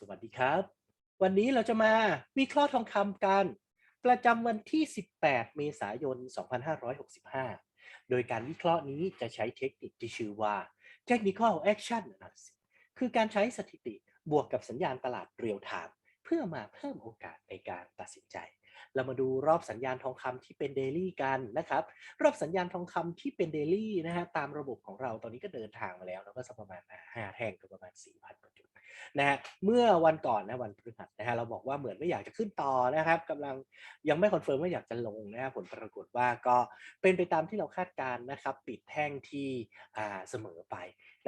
สวัสดีครับ วันนี้เราจะมาวิเคราะห์ทองคำกัน ประจำวันที่ 18 เมษายน 2565 โดยการวิเคราะห์นี้จะใช้เทคนิคที่ชื่อว่า Technical Action Analysis คือการใช้สถิติบวกกับสัญญาณตลาดเรียลไทม์เพื่อมาเพิ่มโอกาสในการตัดสินใจ เรามาดูรอบสัญญาณทองคำที่เป็นเดลี่กันนะครับ รอบสัญญาณทองคำที่เป็นเดลี่นะฮะตามระบบของเราตอนนี้ก็เดินทางมาแล้วแล้วก็สักประมาณห้าแท่งก็ประมาณ4,000กว่าจุด นะฮะเมื่อวันก่อนนะวันพฤหัสนะฮะเราบอกว่าเหมือนไม่อยากจะขึ้นต่อนะครับกำลังยังไม่คอนเฟิร์มว่าอยากจะลงนะฮะผลปรากฏว่าก็เป็นไปตามที่เราคาดการณ์นะครับ ปิดแท่งที่อ่าเสมอไป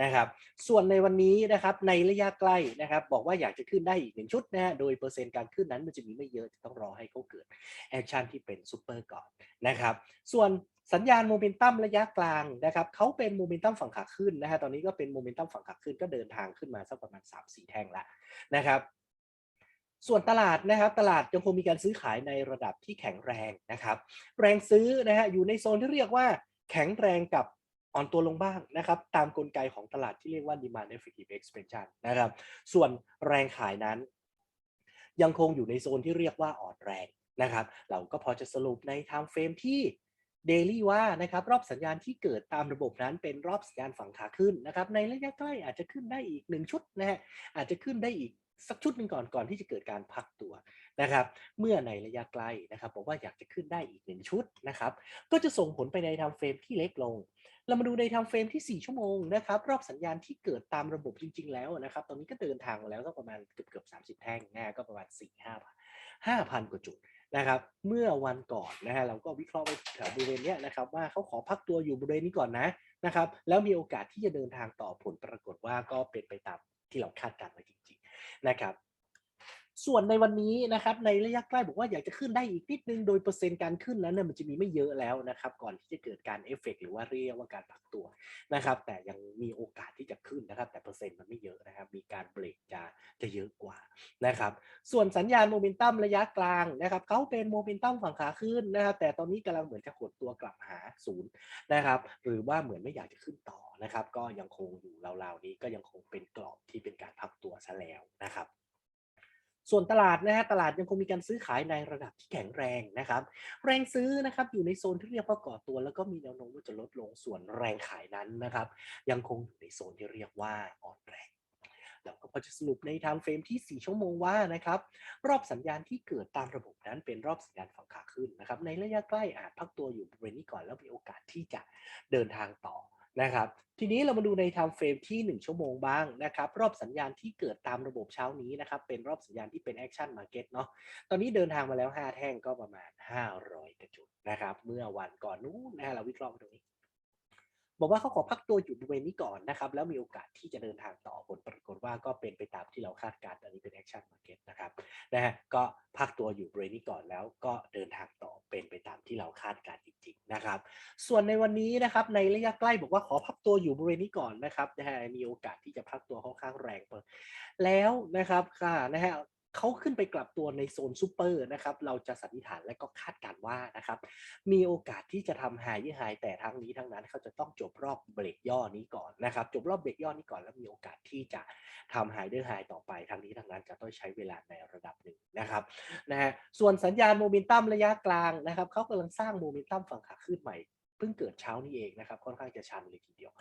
นะครับ ส่วนในวันนี้นะครับในระยะใกล้นะครับ บอกว่าอยากจะขึ้นได้อีกหนึ่งชุดนะฮะโดยเปอร์เซ็นต์การขึ้นนั้นมันจะมีไม่เยอะจะต้องรอให้เขาเกิดแอคชั่นที่เป็นซูเปอร์ก่อนนะครับ ส่วน สัญญาณโมเมนตัมระยะกลางนะครับเขาเป็นโมเมนตัมฝั่งขาขึ้นนะฮะตอนนี้ก็เป็นโมเมนตัมฝั่งขาขึ้นก็เดินทางขึ้นมาสักประมาณ 3-4 แท่งแล้วนะครับส่วนตลาดนะครับตลาดยังคงมีการซื้อขายในระดับที่แข็งแรงนะครับ แรงซื้อนะฮะอยู่ในโซนที่เรียกว่าแข็งแรงกับอ่อนตัวลงบ้างนะครับตามกลไกของตลาดที่เรียกว่า demand effective expansion นะครับส่วนแรงขายนั้น ยังคงอยู่ในโซนที่เรียกว่าอ่อนแรงนะครับ เราก็พอจะสรุปใน time frame ที่ เดลี่ว่านะครับรอบสัญญาณที่เกิดตามระบบนั้นเป็นรอบสัญญาณฝั่งขาขึ้นนะครับในระยะใกล้อาจจะขึ้นได้อีกหนึ่งชุดนะฮะอาจจะขึ้นได้อีกสักชุดหนึ่งก่อนก่อนที่จะเกิดการพักตัวนะครับ เมื่อในระยะใกล้นะครับบอกว่าอยากจะขึ้นได้อีกหนึ่งชุดนะครับ ก็จะส่งผลไปใน time frame ที่เล็กลง เรามาดูใน time frame ที่ 4 ชั่วโมงนะครับ รอบสัญญาณที่เกิดตามระบบจริง ๆ แล้วนะครับ ตอนนี้ก็เดินทางมาแล้วก็ประมาณเกือบเกือบ30แท่งนะฮะก็ประมาณ4 5 5,000กว่าจุด นะครับ เมื่อวันก่อนนะฮะเราก็วิเคราะห์ไปแถวบริเวณนี้นะครับว่าเขาขอพักตัวอยู่บริเวณนี้ก่อนนะนะครับ แล้วมีโอกาสที่จะเดินทางต่อผลปรากฏว่าก็เป็นไปตามที่เราคาดการณ์ไว้จริงๆนะครับ ส่วนในวันนี้นะครับในระยะใกล้บอกว่าอยากจะขึ้นได้อีกนิดนึงโดยเปอร์เซ็นต์การขึ้นนั้นเนี่ยมันจะมีไม่เยอะแล้วนะครับ ก่อนที่จะเกิดการเอฟเฟกต์หรือว่าเรียกว่าการพักตัวนะครับ แต่ยังมีโอกาสที่จะขึ้นนะครับ แต่เปอร์เซ็นต์มันไม่เยอะนะครับ มีการเบรกจะจะเยอะกว่านะครับ ส่วนสัญญาณโมเมนตัมระยะกลางนะครับเขาเป็นโมเมนตัมฝั่งขาขึ้นนะครับ แต่ตอนนี้กำลังเหมือนจะหดตัวกลับหาศูนย์นะครับ หรือว่าเหมือนไม่อยากจะขึ้นต่อนะครับ ก็ยังคงอยู่ราวๆนี้ก็ยังคงเป็นกรอบที่เป็นการพักตัวซะแล้วนะครับ ส่วนตลาดนะฮะตลาดยังคงมีการซื้อขายในระดับที่แข็งแรงนะครับ แรงซื้อนะครับอยู่ในโซนที่เรียกว่าก่อตัว แล้วก็มีแนวโน้มว่าจะลดลงส่วนแรงขายนั้นนะครับ ยังคงอยู่ในโซนที่เรียกว่าอ่อนแรงเราก็พอจะสรุปใน time frame ที่ 4 ชั่วโมงว่านะครับรอบสัญญาณที่เกิดตามระบบนั้นเป็นรอบสัญญาณฝั่งขาขึ้นนะครับในระยะใกล้อาจพักตัวอยู่บริเวณนี้ก่อนแล้วมีโอกาสที่จะเดินทางต่อ นะครับ ทีนี้เรามาดูใน time frame ที่ 1 ชั่วโมงบ้างนะครับ รอบสัญญาณที่เกิดตามระบบเช้านี้นะครับ เป็นรอบสัญญาณที่เป็นแอคชั่นมาเก็ตเนาะตอนนี้เดินทางมาแล้ว 5 แท่งก็ประมาณ 500กระจุดนะครับ เมื่อวันก่อนนู้นนะฮะเราวิเคราะห์มาตรงนี้ บอกว่าเขาขอพักตัวอยู่บริเวณนี้ก่อนนะครับ แล้วมีโอกาสที่จะเดินทางต่อผลปรากฏว่าก็เป็นไปตามที่เราคาดการณ์อันนี้เป็น action market นะครับนะฮะก็พักตัวอยู่บริเวณนี้ก่อนแล้วก็เดินทางต่อเป็นไปตามที่เราคาดการณ์จริงๆนะครับ ส่วนในวันนี้นะครับในระยะใกล้บอกว่าขอพักตัวอยู่บริเวณนี้ก่อนนะครับนะฮะมีโอกาสที่จะพักตัวค่อนข้างแรงเปิดแล้วนะครับค่ะนะฮะ เขาขึ้นไปกลับตัวในโซนซูเปอร์นะครับ เราจะสันนิษฐานและก็คาดการว่านะครับ มีโอกาสที่จะทำไฮยี่ไฮแต่ทั้งนี้ทั้งนั้นเขาจะต้องจบรอบเบรกย่อนี้ก่อนนะครับ จบรอบเบรกย่อนี้ก่อนแล้วมีโอกาสที่จะทำไฮเดอร์ไฮต่อไปทั้งนี้ทั้งนั้นจะต้องใช้เวลาในระดับหนึ่งนะครับนะฮะส่วนสัญญาณโมเมนตัมระยะกลางนะครับเขากำลังสร้างโมเมนตัมฝั่งขาขึ้นใหม่เพิ่งเกิดเช้านี้เองนะครับ ค่อนข้างจะชันเลยทีเดียว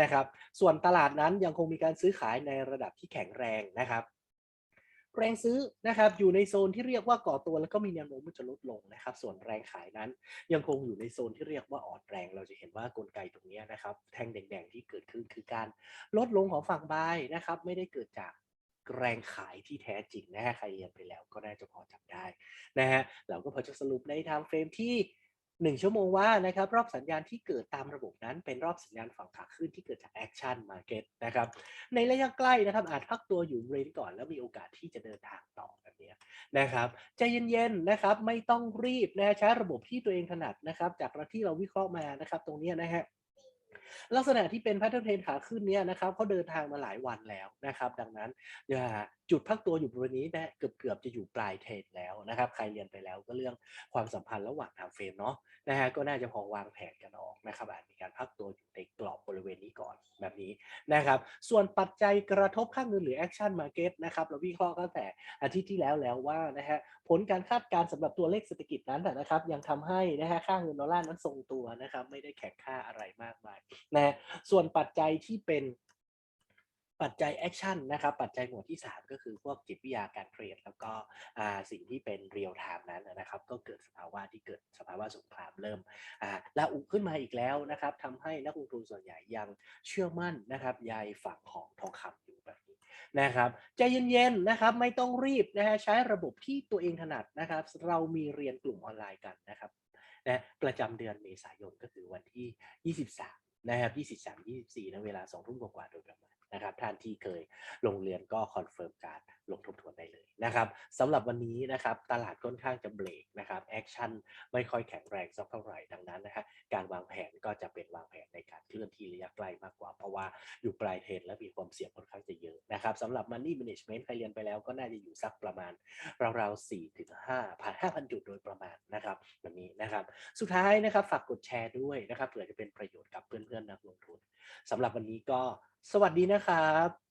นะครับ ส่วนตลาดนั้นยังคงมีการซื้อขายในระดับที่แข็งแรงนะครับ แรงซื้อนะครับอยู่ในโซนที่เรียกว่าก่อตัวแล้วก็มีแนวโน้มจะลดลงนะครับ ส่วนแรงขายนั้น ยังคงอยู่ในโซนที่เรียกว่าอ่อนแรง เราจะเห็นว่ากลไกตรงนี้นะครับ แท่งแดงๆที่เกิดขึ้นคือการลดลงของฝั่งบายนะครับ ไม่ได้เกิดจากแรงขายที่แท้จริงนะใครเรียนไปแล้วก็น่าจะพอจับได้นะฮะเราก็พอจะสรุปในทางเฟรมที่ หนึ่งชั่วโมงว่านะครับรอบสัญญาณที่เกิดตามระบบนั้นเป็นรอบสัญญาณฝั่งขาขึ้นที่เกิดจากแอคชั่นมาเก็ตนะครับในระยะใกล้นะครับอาจพักตัวอยู่เรนก่อน แล้วมีโอกาสที่จะเดินทางต่อแบบนี้นะครับใจเย็นๆนะครับไม่ต้องรีบนะใช้ระบบที่ตัวเองถนัดนะครับจากที่เราวิเคราะห์มานะครับตรงนี้นะฮะ ลักษณะที่เป็น pattern trend ขาขึ้นเนี่ยนะครับเขาเดินทางมาหลายวันแล้วนะครับ ดังนั้นอย่าจุดพักตัวอยู่บริเวณนี้นะเกือบเกือบจะอยู่ปลายเทรนแล้วนะครับ ใครเรียนไปแล้วก็เรื่องความสัมพันธ์ระหว่างทางเฟนเนาะนะฮะก็น่าจะพอวางแผนกันออกนะครับอาจ นะครับส่วนปัจจัยกระทบค่าเงินหรือ action market นะครับเราวิเคราะห์ตั้งแต่อาทิตย์ที่แล้วแล้วว่านะฮะผลการคาดการณ์สำหรับตัวเลขเศรษฐกิจนั้นนะครับยังทำให้นะฮะค่าเงินดอลลาร์นั้นทรงตัวนะครับไม่ได้แข็งค่าอะไรมากมายนะส่วนปัจจัยที่เป็น ปัจจัยแอคชั่นนะครับปัจจัยหมวดที่ 3 ก็คือพวกจิตวิทยาการเทรด แล้วก็สิ่งที่เป็นเรียลไทม์นั้นนะครับก็เกิดสภาวะที่เกิดสภาวะสงครามเริ่มละอุขึ้นมาอีกแล้วนะครับทำให้นักลงทุนส่วนใหญ่ยังเชื่อมั่นนะครับยายฝั่งของทองคำอยู่แบบนี้นะครับใจเย็นๆนะครับไม่ต้องรีบนะฮะใช้ระบบที่ตัวเองถนัดนะครับ เรามีเรียนกลุ่มออนไลน์กันนะครับนะประจำเดือนเมษายนก็คือวันที่ 23นะครับ23 24นะเวลา2ทุ่มกว่าโดยประมาณ นะครับท่านที่เคยลงเรียนก็คอนเฟิร์มการลงทบทวนได้เลยนะครับสำหรับวันนี้นะครับตลาดค่อนข้างจะเบรกนะครับแอคชั่นไม่ค่อยแข็งแรงสักเท่าไหร่ดังนั้นนะฮะการวางแผนก็จะเป็นวางแผน ลื่อนที่ระยะไกลมากกว่า เพราะว่าอยู่ปลายเทรนและมีความเสี่ยงค่อนข้างจะเยอะนะครับสำหรับ Money Management ใครเรียนไปแล้วก็น่าจะอยู่สักประมาณราวๆ4ถึง5ผ่าน5,000จุดโดยประมาณนะครับแบบนี้นะครับ สุดท้ายนะครับฝากกดแชร์ด้วยนะครับเผื่อจะเป็นประโยชน์กับเพื่อนๆนักลงทุนสำหรับวันนี้ก็สวัสดีนะครับ